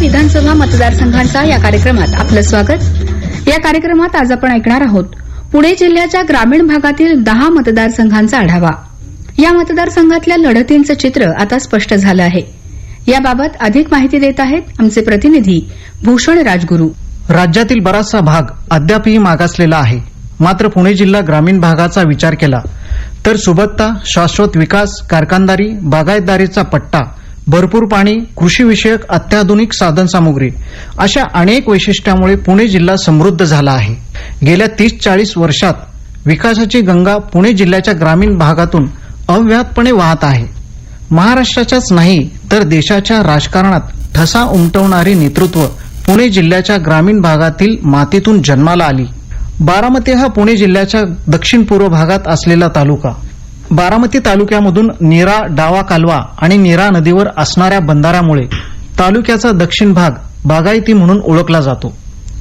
विधानसभा मतदारसंघांचा या कार्यक्रमात आपलं स्वागत. या कार्यक्रमात आज आपण ऐकणार आहोत पुणे जिल्ह्याच्या ग्रामीण भागातील दहा मतदारसंघांचा आढावा. या मतदारसंघातल्या लढतींचं चित्र आता स्पष्ट झालं आहे. याबाबत अधिक माहिती देत आहेत आमचे प्रतिनिधी भूषण राजगुरू. राज्यातील बराचसा भाग अद्यापही मागासलेला आहे. मात्र पुणे जिल्हा ग्रामीण भागाचा विचार केला तर सुबत्ता शाश्वत विकास कारखानदारी बागायतदारीचा पट्टा भरपूर पाणी कृषीविषयक अत्याधुनिक साधनसामुग्री अशा अनेक वैशिष्ट्यामुळे पुणे जिल्हा समृद्ध झाला आहे. गेल्या तीस चाळीस वर्षात विकासाची गंगा पुणे जिल्ह्याच्या ग्रामीण भागातून अव्याहतपणे वाहत आहे. महाराष्ट्राच्याच नाही तर देशाच्या राजकारणात ठसा उमटवणारे नेतृत्व पुणे जिल्ह्याच्या ग्रामीण भागातील मातीतून जन्माला आली. बारामती हा पुणे जिल्ह्याच्या दक्षिण पूर्व भागात असलेला तालुका. बारामती तालुक्यामधून नीरा डावा कालवा आणि नीरा नदीवर असणाऱ्या बंधाऱ्यामुळे तालुक्याचा दक्षिण भाग बागायती म्हणून ओळखला जातो.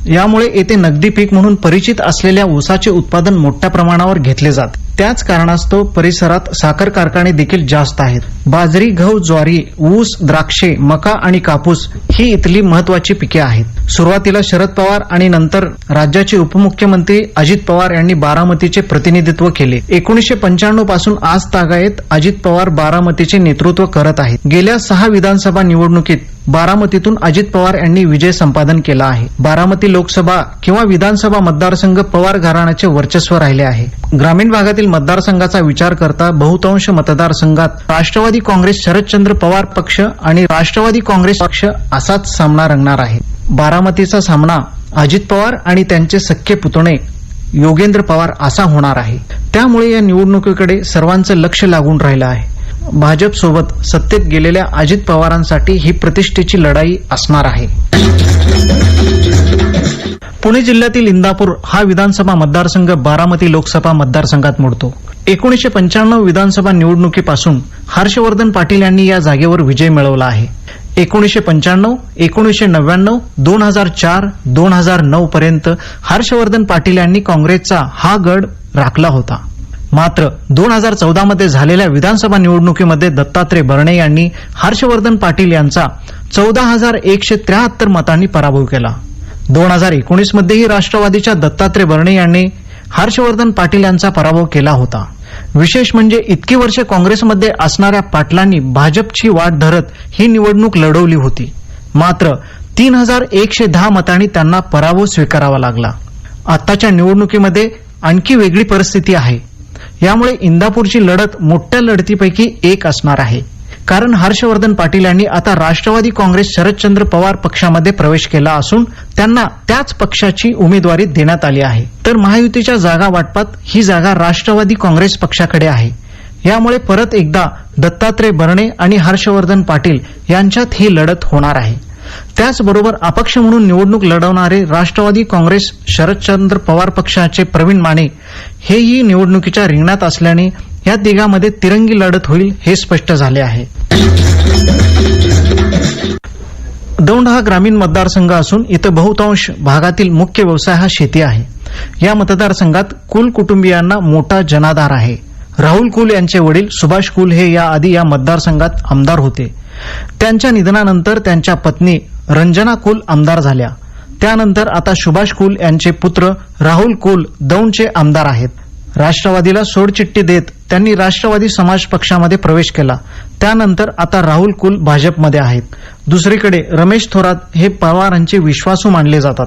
यामुळे येथे नगदी पीक म्हणून परिचित असलेल्या ऊसाचे उत्पादन मोठ्या प्रमाणावर घेतले जाते. त्याच कारणास्तव परिसरात साखर कारखाने देखील जास्त आहेत. बाजरी गहू ज्वारी ऊस द्राक्षे मका आणि कापूस ही इथली महत्वाची पिके आहेत. सुरुवातीला शरद पवार आणि नंतर राज्याचे उपमुख्यमंत्री अजित पवार यांनी बारामतीचे प्रतिनिधित्व केले. एकोणीशे पंच्याण्णवपासून आज तागायत अजित पवार बारामतीचे नेतृत्व करत आहेत. गेल्या सहा विधानसभा निवडणुकीत बारामतीतून अजित पवार यांनी विजय संपादन केला आहे. बारामती लोकसभा किंवा विधानसभा मतदारसंघ पवार घराण्याचे वर्चस्व राहिले आहे. ग्रामीण भागातील मतदारसंघाचा विचार करता बहुतांश मतदारसंघात राष्ट्रवादी काँग्रेस शरदचंद्र पवार पक्ष आणि राष्ट्रवादी काँग्रेस पक्ष असाच सामना रंगणार आहे. बारामतीचा सामना अजित पवार आणि त्यांचे सख्खे पुतणे योगेंद्र पवार असा होणार आहे. त्यामुळे या निवडणुकीकडे सर्वांचं लक्ष लागून राहिलं आहे. भाजपसोबत सत्तेत गेलेल्या अजित पवारांसाठी ही प्रतिष्ठेची लढाई असणार आहे. पुणे जिल्ह्यातील इंदापूर हा विधानसभा मतदारसंघ बारामती लोकसभा मतदारसंघात मोडतो. एकोणीशे पंच्याण्णव विधानसभा निवडणुकीपासून हर्षवर्धन पाटील यांनी या जागेवर विजय मिळवला आहे. एकोणीशे पंच्याण्णव एकोणीशे नव्याण्णव दोन हजार चार दोन हजार नऊ पर्यंत हर्षवर्धन पाटील यांनी काँग्रेसचा हा गड राखला होता. मात्र दोन हजार चौदामध्ये झालेल्या विधानसभा निवडणुकीमध्ये दत्तात्रय भरणे यांनी हर्षवर्धन पाटील यांचा चौदा हजार एकशे त्र्याहत्तर मतांनी पराभव केला. दोन हजार एकोणीसमध्येही राष्ट्रवादीच्या दत्तात्रय भरणे यांनी हर्षवर्धन पाटील यांचा पराभव केला होता. विशेष म्हणजे इतकी वर्षे काँग्रेसमध्ये असणाऱ्या पाटलांनी भाजपची वाट धरत ही निवडणूक लढवली होती. मात्र तीन हजार एकशे दहा मतांनी त्यांना पराभव स्वीकारावा लागला. आताच्या निवडणुकीमध्ये आणखी वेगळी परिस्थिती आहे. यामुळे इंदापूरची लढत मोठ्या लढतीपैकी एक असणार आहे. कारण हर्षवर्धन पाटील यांनी आता राष्ट्रवादी काँग्रेस शरदचंद्र पवार पक्षामध्ये प्रवेश केला असून त्यांना त्याच पक्षाची उमेदवारी देण्यात आली आहे. तर महायुतीच्या जागा वाटपात ही जागा राष्ट्रवादी काँग्रेस पक्षाकडे आहे. यामुळे परत एकदा दत्तात्रय बरणे आणि हर्षवर्धन पाटील यांच्यात ही लढत होणार आहे. त्याचबरोबर अपक्ष म्हणून निवडणूक लढवणारे राष्ट्रवादी काँग्रेस शरदचंद्र पवार पक्षाचे प्रवीण माने हेही निवडणुकीच्या रिंगणात असल्याने या तिघांमध्ये तिरंगी लढत होईल हे स्पष्ट झाले आहे. दौंड हा ग्रामीण मतदारसंघ असून इथं बहुतांश भागातील मुख्य व्यवसाय हा शेती आहे. या मतदारसंघात कुल कुटुंबियांना मोठा जनाधार आहे. राहुल कुल यांचे वडील सुभाष कुल हे याआधी या मतदारसंघात आमदार होते. त्यांच्या निधनानंतर त्यांच्या पत्नी रंजना कुल आमदार झाल्या. त्यानंतर आता सुभाष कुल यांचे पुत्र राहुल कुल दौंडचे आमदार आहेत. राष्ट्रवादीला सोडचिठ्ठी देत त्यांनी राष्ट्रवादी समाज पक्षामध्ये प्रवेश केला. त्यानंतर आता राहुल कुल भाजपमध्ये आहेत. दुसरीकडे रमेश थोरात हे पवारांचे विश्वासू मानले जातात.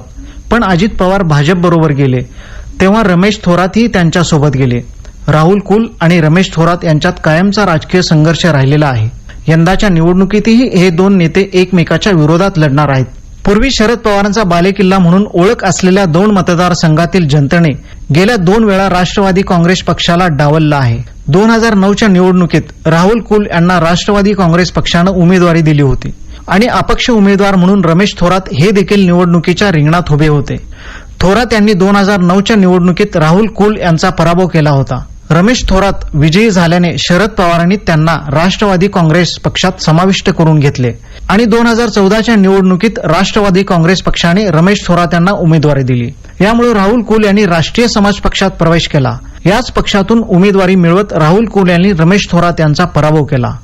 पण अजित पवार भाजप बरोबर गेले. तेव्हा रमेश थोरातही त्यांच्यासोबत गेले. राहुल कुल आणि रमेश थोरात यांच्यात कायमचा राजकीय संघर्ष राहिलेला आहे. यंदाच्या निवडणुकीतही हे दोन नेते एकमेकाच्या विरोधात लढणार आहेत. पूर्वी शरद पवारांचा बालेकिल्ला म्हणून ओळख असलेल्या दोन मतदारसंघातील जनतेने गेल्या दोन वेळा राष्ट्रवादी काँग्रेस पक्षाला डावललं आहे. दोन हजार नऊच्या निवडणुकीत राहुल कुल यांना राष्ट्रवादी काँग्रेस पक्षानं उमेदवारी दिली होती आणि अपक्ष उमेदवार म्हणून रमेश थोरात हे देखील निवडणुकीच्या रिंगणात उभे होते. थोरात यांनी दोन हजार नऊच्या निवडणुकीत राहुल कुल यांचा पराभव केला होता. रमेश थोरात विजयी झाल्याने शरद पवारांनी त्यांना राष्ट्रवादी काँग्रेस पक्षात समाविष्ट करून घेतले. आणि दोन हजार चौदाच्या निवडणुकीत राष्ट्रवादी काँग्रेस पक्षाने रमेश थोरात यांना उमेदवारी दिली. यामुळे राहुल कुल यांनी राष्ट्रीय समाज पक्षात प्रवेश केला. याच पक्षातून उमेदवारी मिळवत राहुल कुल यांनी रमेश थोरात यांचा पराभव केला.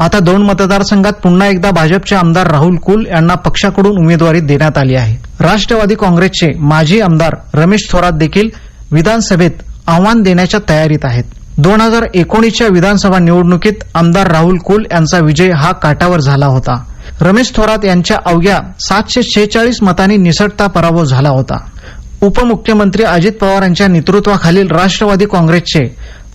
आता दोन मतदारसंघात पुन्हा एकदा भाजपचे आमदार राहुल कुल यांना पक्षाकडून उमेदवारी देण्यात आली आहे. राष्ट्रवादी काँग्रेसचे माजी आमदार रमेश थोरात देखील विधानसभेत आव्हान देण्याच्या तयारीत आहेत. दोन हजार एकोणीसच्या विधानसभा निवडणुकीत आमदार राहुल कुल यांचा विजय हा काटावर झाला होता. रमेश थोरात यांच्या अवघ्या सातशे शेहेचाळीस मतांनी निसटता पराभव झाला होता. उपमुख्यमंत्री अजित पवार यांच्या नेतृत्वाखालील राष्ट्रवादी काँग्रेसचे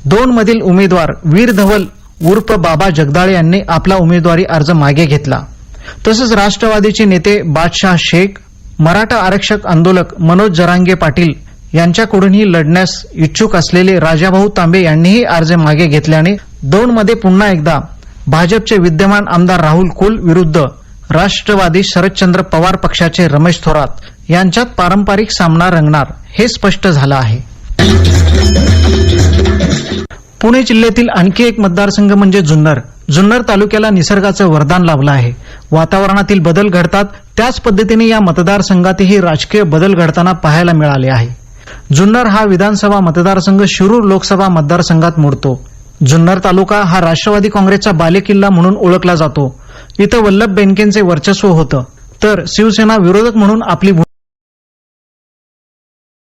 दोन मधील उमेदवार वीर धवल उर्फ बाबा जगदाळे यांनी आपला उमेदवारी अर्ज मागे घेतला. तसंच राष्ट्रवादीचे नेते बादशाह शेख मराठा आरक्षक आंदोलक मनोज जरांगे पाटील यांच्याकडूनही लढण्यास इच्छुक असलेले राजाभाऊ तांबे यांनीही अर्ज मागे घेतल्याने दोनमध्ये पुन्हा एकदा भाजपचे विद्यमान आमदार राहुल कुल विरुद्ध राष्ट्रवादी शरदचंद्र पवार पक्षाचे रमेश थोरात यांच्यात पारंपरिक सामना रंगणार हे स्पष्ट झालं आहे. पुणे जिल्ह्यातील आणखी एक मतदारसंघ म्हणजे जुन्नर. जुन्नर तालुक्याला निसर्गाचं वरदान लाभलं आहे. वातावरणातील बदल घडतात त्याच पद्धतीने या मतदारसंघातही राजकीय बदल घडताना पाहायला मिळाले आहे. जुन्नर हा विधानसभा मतदारसंघ शिरूर लोकसभा मतदारसंघात मोडतो. जुन्नर तालुका हा राष्ट्रवादी काँग्रेसचा बालेकिल्ला म्हणून ओळखला जातो. इथं वल्लभ बेनकेंचे वर्चस्व होतं. तर शिवसेना विरोधक म्हणून आपली मनसेनच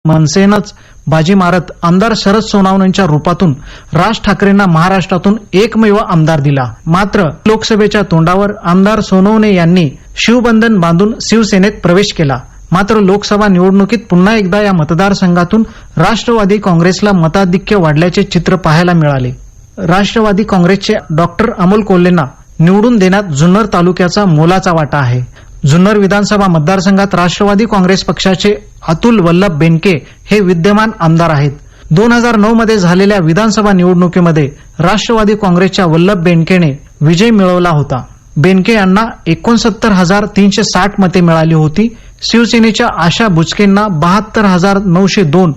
मनसेनंच बाजी मारत आमदार शरद सोनावणेंच्या रूपातून राज ठाकरेंना महाराष्ट्रातून एकमेव आमदार दिला. मात्र लोकसभेच्या तोंडावर आमदार सोनवणे यांनी शिवबंधन बांधून शिवसेनेत प्रवेश केला. मात्र लोकसभा निवडणुकीत पुन्हा एकदा या मतदारसंघातून राष्ट्रवादी काँग्रेसला मताधिक्य वाढल्याचे चित्र पाहायला मिळाले. राष्ट्रवादी काँग्रेसचे डॉक्टर अमोल कोल्हेंना निवडून देण्यात जुन्नर तालुक्याचा मोलाचा वाटा आहे. जुन्नर विधानसभा मतदारसंघात राष्ट्रवादी काँग्रेस पक्षाचे अतुल वल्लभ बेनके हे विद्यमान आमदार आहेत. दोन हजार नऊ मध्ये झालेल्या विधानसभा निवडणुकीमध्ये राष्ट्रवादी काँग्रेसच्या वल्लभ बेनकेने विजय मिळवला होता. बेनके यांना एकोणसत्तर हजार तीनशे साठ मते मिळाली होती. शिवसेनेच्या आशा बुचकेंना बहात्तर हजार नऊशे दोन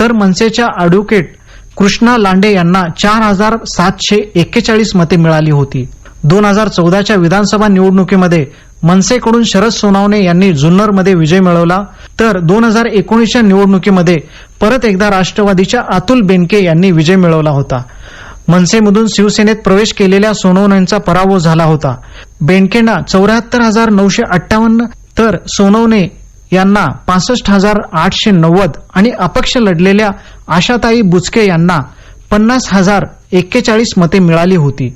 तर मनसेच्या अॅडव्होकेट कृष्णा लांडे यांना चार हजार सातशे एक्केचाळीस मते मिळाली होती. दोन हजार चौदाच्या विधानसभा निवडणुकीमध्ये मनसेकडून शरद सोनावणे यांनी जुन्नरमध्ये विजय मिळवला तर दोन हजार एकोणीसच्या निवडणुकीमध्ये परत एकदा राष्ट्रवादीच्या अतुल बेनके यांनी विजय मिळवला होता. मनसेमधून शिवसेनेत प्रवेश केलेल्या सोनवणेंचा पराभव झाला होता. बेनकेंना चौऱ्याहत्तर हजार नऊशे अठ्ठावन्न तर सोनवणे यांना पासष्ट हजार आठशे नव्वद आणि अपक्ष लढलेल्या आशाताई बुचके यांना पन्नास हजार एक्केचाळीस मते मिळाली होती.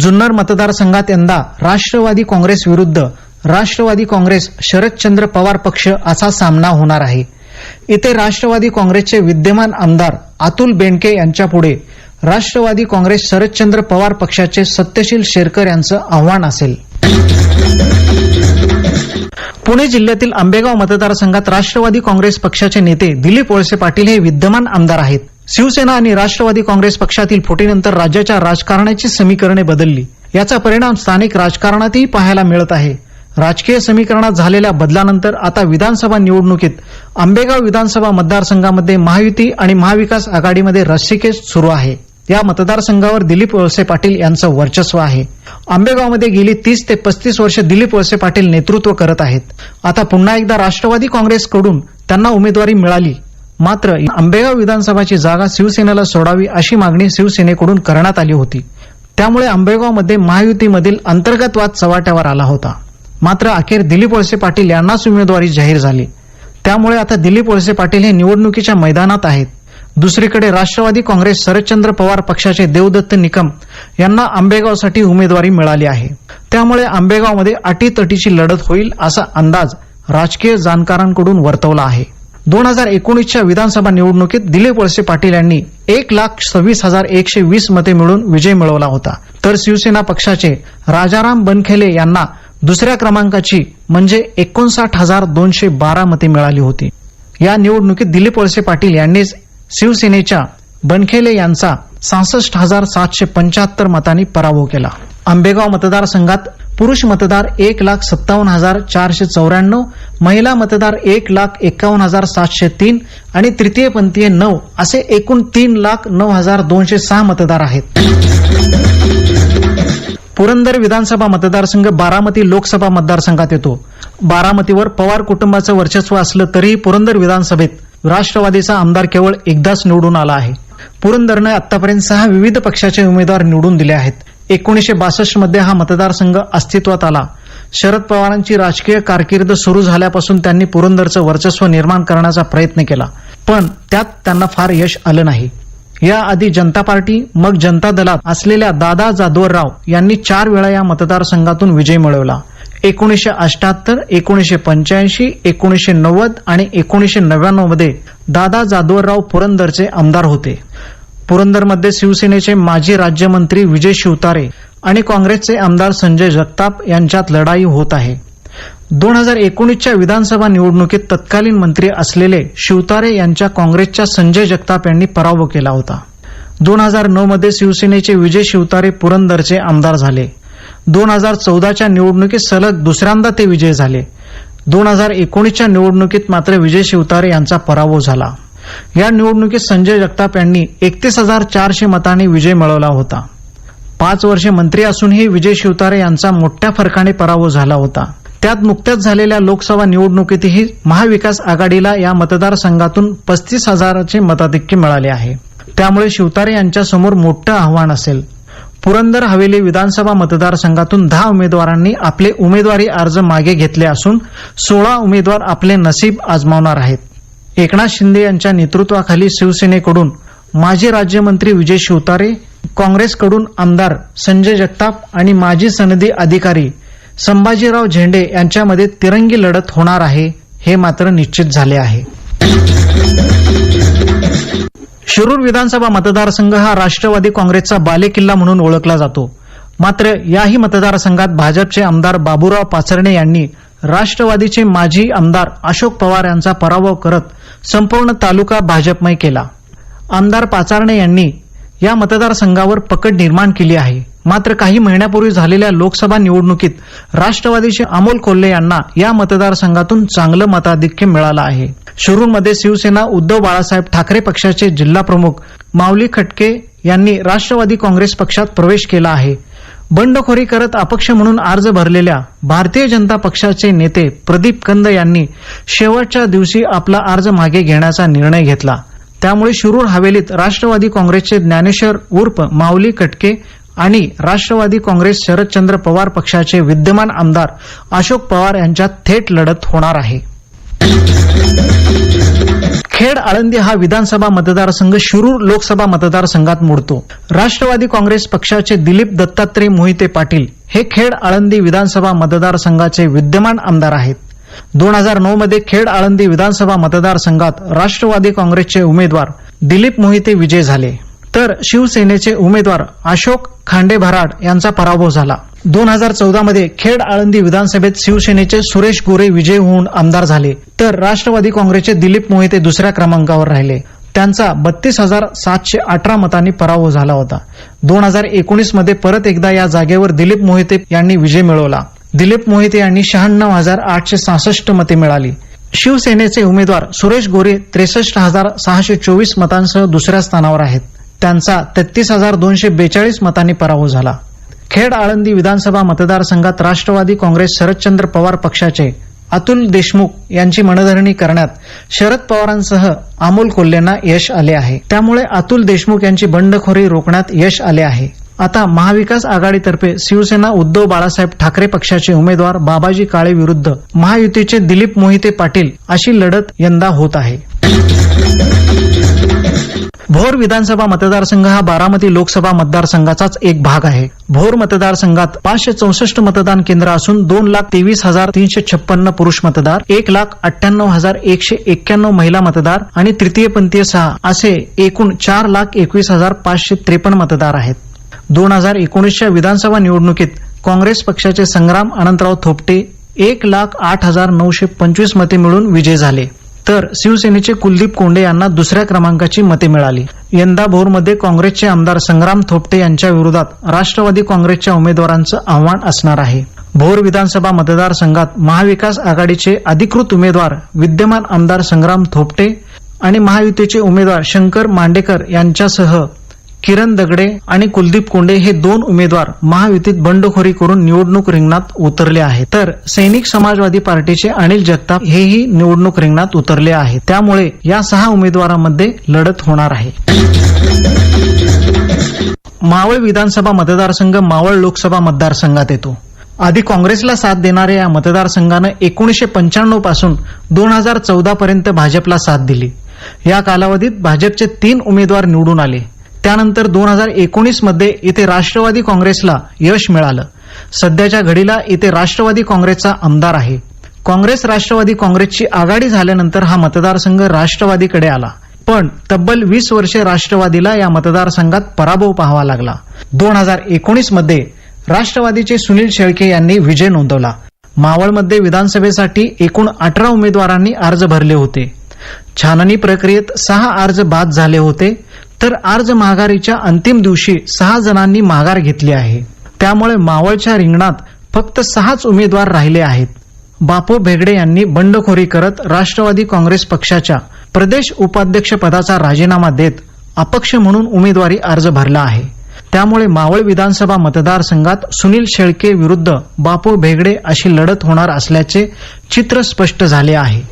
जुन्नर मतदारसंघात यंदा राष्ट्रवादी काँग्रेस विरुद्ध राष्ट्रवादी काँग्रेस शरदचंद्र पवार पक्ष असा सामना होणार आहे. इथे राष्ट्रवादी काँग्रेसचे विद्यमान आमदार अतुल बेंडके यांच्यापुढे राष्ट्रवादी काँग्रेस शरदचंद्र पवार पक्षाचे सत्यशील शेरकर यांचं आव्हान असेल. पुणे जिल्ह्यातील आंबेगाव मतदारसंघात राष्ट्रवादी काँग्रेस पक्षाचे नेते दिलीप वळसे पाटील हे विद्यमान आमदार आहेत. शिवसेना आणि राष्ट्रवादी काँग्रेस पक्षातील फुटीनंतर राज्याच्या राजकारणाची समीकरणे बदलली. याचा परिणाम स्थानिक राजकारणातही पाहायला मिळत आहे. राजकीय समीकरणात झालेल्या बदलानंतर आता विधानसभा निवडणुकीत आंबेगाव विधानसभा मतदारसंघामध्ये महायुती आणि महाविकास आघाडीमध्ये रस्सीखेच सुरू आहे. या मतदारसंघावर दिलीप वळसे पाटील यांचं वर्चस्व आहे. आंबेगावमध्ये गेली तीस ते पस्तीस वर्ष दिलीप वळसे पाटील नेतृत्व करत आहेत. आता पुन्हा एकदा राष्ट्रवादी काँग्रेसकडून त्यांना उमेदवारी मिळाली. मात्र आंबेगाव विधानसभाची जागा शिवसेनेला सोडावी अशी मागणी शिवसेनेकडून करण्यात आली होती. त्यामुळे आंबेगावमध्ये महायुतीमधील अंतर्गत वाद चव्हाट्यावर आला होता. मात्र अखेर दिलीप वळसे पाटील यांनाच उमेदवारी जाहीर झाली. त्यामुळे आता दिलीप वळसे पाटील हे निवडणुकीच्या मैदानात आहेत. दुसरीकडे राष्ट्रवादी काँग्रेस शरदचंद्र पवार पक्षाचे देवदत्त निकम यांना आंबेगावसाठी उमेदवारी मिळाली आहे. त्यामुळे आंबेगावमध्ये अटीतटीची लढत होईल असा अंदाज राजकीय जाणकारांकडून वर्तवला आहे. दोन हजार एकोणीसच्या विधानसभा निवडणुकीत दिलीप वळसे पाटील यांनी एक लाख सव्वीस हजार एकशे वीस मते मिळून विजय मिळवला होता. तर शिवसेना पक्षाचे राजाराम बनखेले यांना दुसऱ्या क्रमांकाची म्हणजे एकोणसाठ हजार दोनशे बारा मते मिळाली होती. या निवडणुकीत दिलीप वळसे पाटील यांनीच शिवसेनेच्या बनखेले यांचा सहासष्ट हजार सातशे पंच्याहत्तर मतांनी पराभव केला. आंबेगाव मतदारसंघात पुरुष मतदार एक लाख सत्तावन्न हजार चारशे चौऱ्याण्णव महिला मतदार एक लाख एकावन्न हजार सातशे तीन आणि तृतीयपंथीय नऊ असे एकूण तीन लाख नऊ हजार दोनशे सहा मतदार आहेत. पुरंदर विधानसभा मतदारसंघ बारामती लोकसभा मतदारसंघात येतो. बारामतीवर पवार कुटुंबाचं वर्चस्व असलं तरीही पुरंदर विधानसभेत राष्ट्रवादीचा आमदार केवळ एकदाच निवडून आला आहे. पुरंदरनं आतापर्यंत सहा विविध पक्षाचे उमेदवार निवडून दिले आहेत. एकोणीसशे बासष्टमध्ये हा मतदारसंघ अस्तित्वात आला. शरद पवारांची राजकीय कारकीर्द सुरू झाल्यापासून त्यांनी पुरंदरचं वर्चस्व निर्माण करण्याचा प्रयत्न केला. पण त्यात त्यांना फार यश आलं नाही. याआधी जनता पार्टी मग जनता दलात असलेल्या दादा जाधवराव यांनी चार वेळा या मतदारसंघातून विजय मिळवला. एकोणीसशे अठ्याहत्तर एकोणीसशे पंच्याऐंशी एकोणीसशे नव्वद आणि एकोणीसशे नव्याण्णवमध्ये दादा जाधवराव पुरंदरचे आमदार होते. पुरंदरमध्ये शिवसेनेचे माजी राज्यमंत्री विजय शिवतारे आणि काँग्रेसचे आमदार संजय जगताप यांच्यात लढाई होत आहे. दोन हजार एकोणीसच्या विधानसभा निवडणुकीत तत्कालीन मंत्री असलेले शिवतारे यांच्या काँग्रेसच्या संजय जगताप यांनी पराभव केला होता. दोन हजार नऊ मध्ये शिवसेनेचे विजय शिवतारे पुरंदरचे आमदार झाले. दोन हजार चौदाच्या निवडणुकीत सलग दुसऱ्यांदा ते विजय झाले. दोन हजार एकोणीसच्या निवडणुकीत मात्र विजय शिवतारे यांचा पराभव झाला. या निवडणुकीत संजय जगताप यांनी एकतीस हजार चारशे मतांनी विजय मिळवला होता. पाच वर्षे मंत्री असूनही विजय शिवतारे यांचा मोठ्या फरकाने पराभव झाला होता. त्यात नुकत्याच झालेल्या लोकसभा निवडणुकीतही महाविकास आघाडीला या मतदारसंघातून पस्तीस हजाराचे मताधिक्य मिळाले आहे. त्यामुळे शिवतारे यांच्यासमोर मोठं आव्हान असेल. पुरंदर हवेली विधानसभा मतदारसंघातून दहा उमेदवारांनी आपले उमेदवारी अर्ज मागे घेतले असून सोळा उमेदवार आपले नसीब आजमावणार आहेत. एकनाथ शिंदे यांच्या नेतृत्वाखाली शिवसेनेकडून माजी राज्यमंत्री विजय शिवतारे काँग्रेसकडून आमदार संजय जगताप आणि माजी सनदी अधिकारी संभाजीराव झेंडे यांच्यामध्ये तिरंगी लढत होणार आहे हे मात्र निश्चित झाले आहे. शिरूर विधानसभा मतदारसंघ हा राष्ट्रवादी काँग्रेसचा बालेकिल्ला म्हणून ओळखला जातो. मात्र याही मतदारसंघात भाजपचे आमदार बाबूराव पाचरणे यांनी राष्ट्रवादीचे माजी आमदार अशोक पवार यांचा पराभव करत संपूर्ण तालुका भाजपमय केला. आमदार पाचारणे यांनी या मतदारसंघावर पकड निर्माण केली आहे. मात्र काही महिन्यापूर्वी झालेल्या लोकसभा निवडणुकीत राष्ट्रवादीचे अमोल कोल्हे यांना या मतदारसंघातून चांगलं मताधिक्य मिळालं आहे. शिरूरमध्ये शिवसेना उद्धव बाळासाहेब ठाकरे पक्षाचे जिल्हा प्रमुख माऊली खटके यांनी राष्ट्रवादी काँग्रेस पक्षात प्रवेश केला आहे. बंडखोरी करत अपक्ष म्हणून अर्ज भरलेल्या भारतीय जनता पक्षाचे नेते प्रदीप कंद यांनी शेवटच्या दिवशी आपला अर्ज मागे घेण्याचा निर्णय घेतला. त्यामुळे शिरूर हवेलीत राष्ट्रवादी काँग्रेसचे ज्ञानेश्वर उर्फ माऊली कटके आणि राष्ट्रवादी काँग्रेस शरदचंद्र पवार पक्षाचे विद्यमान आमदार अशोक पवार यांच्यात थेट लढत होणार आहे. खेड आळंदी हा विधानसभा मतदारसंघ शिरूर लोकसभा मतदारसंघात मोडतो. राष्ट्रवादी काँग्रेस पक्षाचे दिलीप दत्तात्रय मोहिते पाटील हे खेड आळंदी विधानसभा मतदारसंघाचे विद्यमान आमदार आहेत. दोन हजार नऊ मध्ये खेड आळंदी विधानसभा मतदारसंघात राष्ट्रवादी काँग्रेसचे उमेदवार दिलीप मोहिते विजय झाले. तर शिवसेनेचे उमेदवार अशोक खांडे भराड यांचा पराभव झाला. दोन हजार चौदा मध्ये खेड आळंदी विधानसभेत शिवसेनेचे सुरेश गोरे विजय होऊन आमदार झाले. तर राष्ट्रवादी काँग्रेसचे दिलीप मोहिते दुसऱ्या क्रमांकावर राहिले. त्यांचा बत्तीस हजार सातशे अठरा मतांनी पराभव झाला होता. दोन हजार एकोणीसमध्ये परत एकदा या जागेवर दिलीप मोहिते यांनी विजय मिळवला. दिलीप मोहिते यांनी शहाण्णव हजार आठशे सहासष्ट मते मिळाली. शिवसेनेचे उमेदवार सुरेश गोरे त्रेसष्ट हजार सहाशे चोवीस मतांसह दुसऱ्या स्थानावर आहेत. त्यांचा तेहतीस हजार दोनशे बेचाळीस मतांनी पराभव झाला. खेड आळंदी विधानसभा मतदारसंघात राष्ट्रवादी काँग्रेस शरदचंद्र पवार पक्षाचे अतुल देशमुख यांची मनधरणी करण्यात शरद पवारांसह अमोल कोल्हेंना यश आले आहे. त्यामुळे अतुल देशमुख यांची बंडखोरी रोखण्यात यश आले आहे. आता महाविकास आघाडीतर्फे शिवसेना उद्धव बाळासाहेब ठाकरे पक्षाचे उमेदवार बाबाजी काळे विरुद्ध महायुतीचे दिलीप मोहिते पाटील अशी लढत यंदा होत आहे. भोर विधानसभा मतदारसंघ हा बारामती लोकसभा मतदारसंघाचाच एक भाग आहे. भोर मतदारसंघात पाचशे चौसष्ट मतदान केंद्र असून दोन लाख तेवीस हजार तीनशे छप्पन्न पुरुष मतदार एक लाख अठ्ठ्याण्णव हजार एकशे एक्क्याण्णव महिला मतदार आणि तृतीयपंथीय सहा असे एकूण चार लाख एकवीस हजार पाचशे त्रेपन्न मतदार आहेत. दोन हजार एकोणीसच्या विधानसभा निवडणुकीत काँग्रेस पक्षाचे संग्राम अनंतराव थोपटे एक लाख आठ हजार नऊशे पंचवीस मते मिळून विजय झाले. तर शिवसेनेचे कुलदीप कोंडे यांना दुसऱ्या क्रमांकाची मते मिळाली. यंदा भोरमध्ये काँग्रेसचे आमदार संग्राम थोपटे यांच्या विरोधात राष्ट्रवादी काँग्रेसच्या उमेदवारांचं आव्हान असणार आहे. भोर विधानसभा मतदारसंघात महाविकास आघाडीचे अधिकृत उमेदवार विद्यमान आमदार संग्राम थोपटे आणि महायुतीचे उमेदवार शंकर मांडेकर यांच्यासह किरण दगडे आणि कुलदीप कोंडे हे दोन उमेदवार महायुतीत बंडखोरी करून निवडणूक रिंगणात उतरले आहेत. तर सैनिक समाजवादी पार्टीचे अनिल जगताप हेही निवडणूक रिंगणात उतरले आहेत. त्यामुळे या सहा उमेदवारांमध्ये लढत होणार आहे. मावळ विधानसभा मतदारसंघ मावळ लोकसभा मतदारसंघात येतो. आधी काँग्रेसला साथ देणाऱ्या या मतदारसंघानं एकोणीसशे पंच्याण्णवपासून दोन हजार चौदा पर्यंत भाजपला साथ दिली. या कालावधीत भाजपचे तीन उमेदवार निवडून आले. त्यानंतर दोन हजार एकोणीसमध्ये इथे राष्ट्रवादी काँग्रेसला यश मिळालं. सध्याच्या घडीला इथे राष्ट्रवादी काँग्रेसचा आमदार आहे. काँग्रेस राष्ट्रवादी काँग्रेसची आघाडी झाल्यानंतर हा मतदारसंघ राष्ट्रवादीकडे आला. पण तब्बल वीस वर्षे राष्ट्रवादीला या मतदारसंघात पराभव पाहावा लागला. दोन हजार एकोणीसमध्ये राष्ट्रवादीचे सुनील शेळके यांनी विजय नोंदवला. मावळमध्ये विधानसभेसाठी एकूण अठरा उमेदवारांनी अर्ज भरले होते. छाननी प्रक्रियेत सहा अर्ज बाद झाले होते. तर अर्ज माघारीच्या अंतिम दिवशी सहा जणांनी माघार घेतली आहे. त्यामुळे मावळच्या रिंगणात फक्त सहाच उमेदवार राहिले आहेत. बापू भेगडे यांनी बंडखोरी करत राष्ट्रवादी काँग्रेस पक्षाच्या प्रदेश उपाध्यक्ष पदाचा राजीनामा देत अपक्ष म्हणून उमेदवारी अर्ज भरला आहे. त्यामुळे मावळ विधानसभा मतदारसंघात सुनील शेळके विरुद्ध बापू भेगडे अशी लढत होणार असल्याचे चित्र स्पष्ट झाले आहे.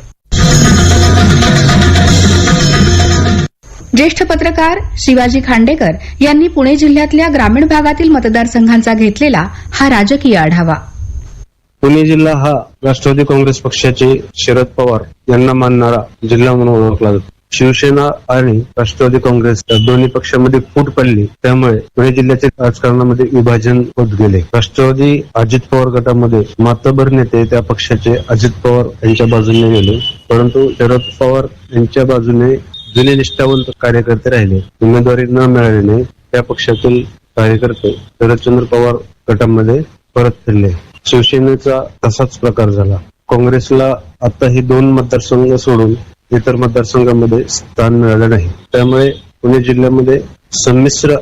ज्येष्ठ पत्रकार शिवाजी खांडेकर यांनी पुणे जिल्ह्यातल्या ग्रामीण भागातील मतदारसंघांचा घेतलेला हा राजकीय आढावा. पुणे जिल्हा हा राष्ट्रवादी काँग्रेस पक्षाचे शरद पवार यांना मानणारा जिल्हा म्हणून ओळखला जातो. शिवसेना आणि राष्ट्रवादी काँग्रेस या दोन्ही पक्षामध्ये फूट पडली. त्यामुळे पुणे जिल्ह्याचे राजकारणामध्ये विभाजन होत गेले. राष्ट्रवादी अजित पवार गटामध्ये मातबर नेते त्या पक्षाचे अजित पवार यांच्या बाजूने गेले. परंतु शरद पवार यांच्या बाजूने जुने निष्ठावंत कार्यकर्ते राहिले. उमेदवारी न मिळाल्याने त्या पक्षातील कार्यकर्ते शरदचंद्र पवार गटामध्ये परत फिरले. शिवसेनेचा तसाच प्रकार झाला. काँग्रेसला आता ही दोन मतदारसंघ सोडून इतर मतदारसंघामध्ये स्थान मिळालं नाही. त्यामुळे पुणे जिल्ह्यामध्ये संमिश्र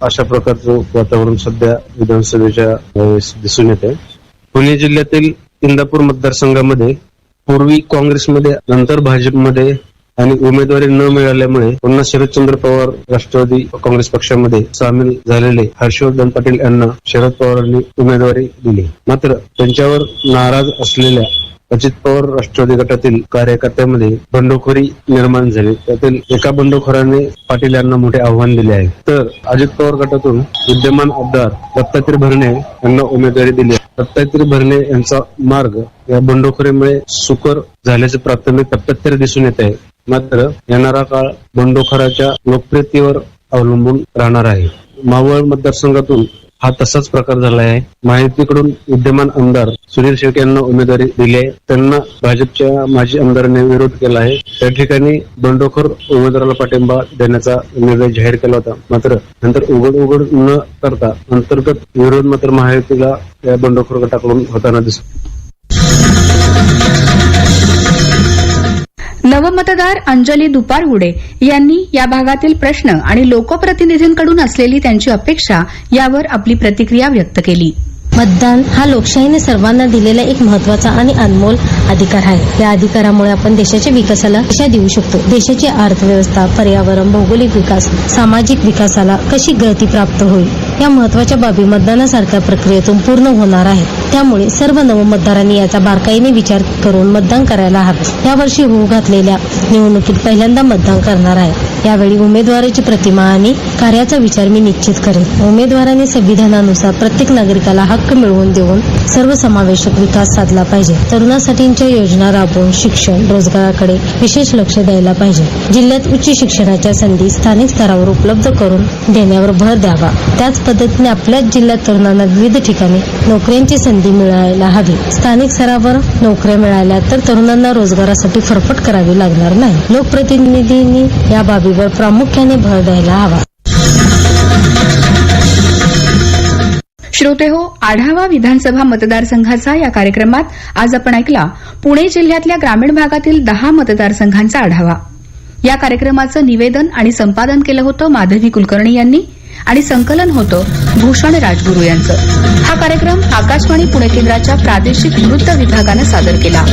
अशा प्रकारचं वातावरण सध्या विधानसभेच्या वेळेस दिसून येते. पुणे जिल्ह्यातील इंदापूर मतदारसंघामध्ये पूर्वी काँग्रेसमध्ये नंतर भाजपमध्ये आणि उमेदवारी न मिळाल्यामुळे पुन्हा शरदचंद्र पवार राष्ट्रवादी काँग्रेस पक्षामध्ये सामील झालेले हर्षवर्धन पाटील यांना शरद पवारांनी उमेदवारी दिली. मात्र त्यांच्यावर नाराज असलेल्या अजित पवार राष्ट्रवादी गटातील कार्यकर्त्यामध्ये बंडखोरी निर्माण झाली. त्यातील एका बंडखोराने पाटील यांना मोठे आव्हान दिले आहे. तर अजित पवार गटातून विद्यमान आमदार दत्तात्रय भरणे यांना उमेदवारी दिली आहे. दत्तात्रय भरणे यांचा मार्ग या बंडखोरीमुळे सुकर झाल्याचे प्राथमिक टप्प्यात तरी दिसून येत आहे. मात्र येणारा काळ बंडखोराच्या लोकप्रियतेवर अवलंबून राहणार आहे. मावळ मतदारसंघातून हा तसाच प्रकार झाला आहे. माहितीकडून विद्यमान आमदार सुनील शेळके यांना उमेदवारी दिली आहे. त्यांना भाजपच्या माजी आमदारांनी विरोध केला आहे. त्या ठिकाणी बंडखोर उमेदवाराला पाठिंबा देण्याचा निर्णय जाहीर केला होता. मात्र नंतर उघड उघड न करता अंतर्गत विरोध मात्र महायुतीला या बंडखोर गटाकडून होताना दिसतो. नवमतदार अंजली दुपारगुडे यांनी या भागातील प्रश्न आणि लोकप्रतिनिधींकडून असलेली त्यांची अपेक्षा यावर आपली प्रतिक्रिया व्यक्त केली. मतदान हा लोकशाहीने सर्वांना दिलेला एक महत्त्वाचा आणि अनमोल अधिकार आहे. या अधिकारामुळे आपण देशाच्या विकासाला दिशा देऊ शकतो? देशाची अर्थव्यवस्था पर्यावरण भौगोलिक विकास सामाजिक विकासाला कशी गती प्राप्त होईल? या महत्त्वाच्या बाबी मतदानासारख्या प्रक्रियेतून पूर्ण होणार आहेत. त्यामुळे सर्व नवमतदारांनी याचा बारकाईने विचार करून मतदान करायला हवे. यावर्षी होऊ घातलेल्या निवडणुकीत पहिल्यांदा मतदान करणार आहे. यावेळी उमेदवाराची प्रतिमा आणि कार्याचा विचार मी निश्चित करेन. उमेदवाराने संविधानानुसार प्रत्येक नागरिकाला हक्क मिळवून देऊन सर्वसमावेशक विकास साधला पाहिजे. तरुणासाठींच्या योजना राबवून शिक्षण रोजगाराकडे विशेष लक्ष द्यायला पाहिजे. जिल्ह्यात उच्च शिक्षणाच्या संधी स्थानिक स्तरावर उपलब्ध करून देण्यावर भर द्यावा. त्याच पद्धतीने आपल्याच जिल्ह्यात तरुणांना विविध ठिकाणी नोकऱ्यांची संधी मिळायला हवी. स्थानिक स्तरावर नोकऱ्या मिळाल्या तर तरुणांना रोजगारासाठी फरफट करावी लागणार नाही. लोकप्रतिनिधींनी या खरेदीवर प्रामुख्याने भर द्यायला हवा. श्रोते हो आढावा विधानसभा मतदारसंघाचा या कार्यक्रमात आज आपण ऐकला पुणे जिल्ह्यातल्या ग्रामीण भागातील दहा मतदारसंघांचा आढावा. या कार्यक्रमाचं निवेदन आणि संपादन केलं होतं माधवी कुलकर्णी यांनी. आणि संकलन होतं भूषण राजगुरू यांचं. हा कार्यक्रम आकाशवाणी पुणे केंद्राच्या प्रादेशिक वृत्त विभागानं सादर केला.